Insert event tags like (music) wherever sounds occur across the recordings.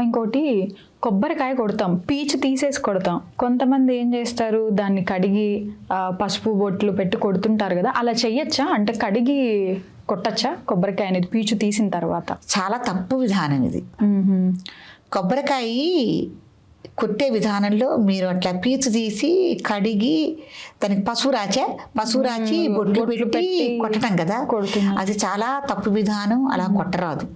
ఇంకోటి కొబ్బరికాయ కొడతాం. పీచు తీసేసి కొడతాం. కొంతమంది ఏం చేస్తారు? దాన్ని కడిగి పసుపు బొట్లు పెట్టి కొడుతుంటారు కదా అలా చెయ్యొచ్చా? అంటే కడిగి కొట్టచ్చా? కొబ్బరికాయ అనేది పీచు తీసిన తర్వాత? చాలా తప్పు విధానం ఇది. కొబ్బరికాయ కొట్టే విధానంలో మీరు అట్లా పీచు తీసి కడిగి దానికి పసుపు రాచా? పసుపు రాచి బొట్లు పెట్టి కొట్టడం కదా. అది చాలా తప్పు విధానం అలా కొట్టరాదు.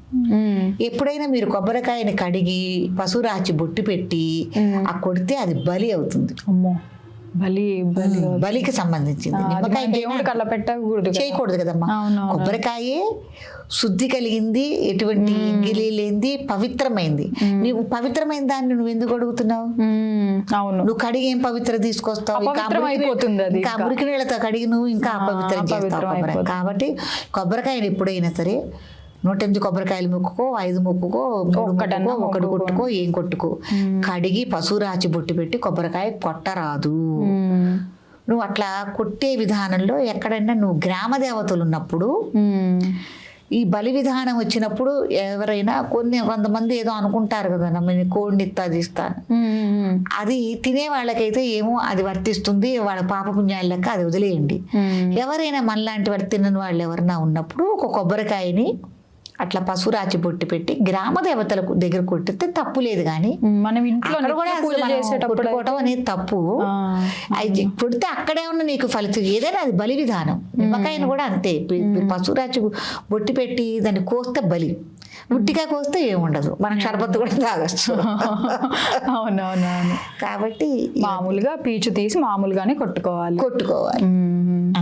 ఎప్పుడైనా మీరు కొబ్బరికాయని కడిగి పసుపు రాచి బొట్టు పెట్టి ఆ కొడితే అది బలి అవుతుంది. అమ్మో. బలి బలి బలికి సంబంధించింది. నిమ్మకాయ పెట్టకూడదు. చేయకూడదు కదమ్మా. కొబ్బరికాయే శుద్ధి కలిగింది ఎటువంటి గిలి లేనిది పవిత్రమైంది. నీవు పవిత్రమైన దాన్ని నువ్వు ఎందుకు అడుగుతున్నావు. అవును. నువ్వు కడిగి ఏం పవిత్ర తీసుకొస్తావు? ఇంకా మురికి నీళ్ళతో కడిగి నువ్వు ఇంకా అపవిత్రం చేస్తావు. కాబట్టి కొబ్బరికాయలు ఎప్పుడైనా సరే నూట ఎనిమిది కొబ్బరికాయలు మొక్కుకో ఐదు మొక్కుకో మొక్కుకో ఒకటి. కొట్టుకో ఏం కొట్టుకో కడిగి పశువు రాచి బొట్టు పెట్టి కొబ్బరికాయ కొట్టరాదు. నువ్వు అట్లా కొట్టే విధానంలో ఎక్కడైనా నువ్వు గ్రామ దేవతలు ఉన్నప్పుడు. ఈ బలి విధానం వచ్చినప్పుడు ఎవరైనా కొన్ని కొంతమంది ఏదో అనుకుంటారు కదా నేను కోడిని ఇస్తా అది తినే వాళ్ళకైతే ఏమో అది వర్తిస్తుంది వాళ్ళ పాపపుణ్యాల లెక్క అది వదిలేయండి. ఎవరైనా మనలాంటి వారు తినని వాళ్ళు ఎవరైనా ఉన్నప్పుడు ఒక కొబ్బరికాయని అట్లా పశువు రాచి పొట్టి పెట్టి గ్రామ దేవతలకు దగ్గర కొట్టితే తప్పు లేదు కానీ మనం ఇంట్లో కొట్టుకోవటం అనేది తప్పు. అది కొడితే అక్కడే ఉన్న నీకు ఫలితం. ఏదైనా అది బలి విధానం. నిమ్మకాయను కూడా అంతే. పి- పి- పశురాచి బొట్టి పెట్టి దాన్ని కోస్తే బలి. ఉట్టిగా కోస్తే ఏముండదు మనం షర్బత్ కూడా తాగొచ్చు. (laughs) అవునవునవును. కాబట్టి మామూలుగా పీచు తీసి మామూలుగానే కొట్టుకోవాలి. కొట్టుకోవాలి. మ్మ్.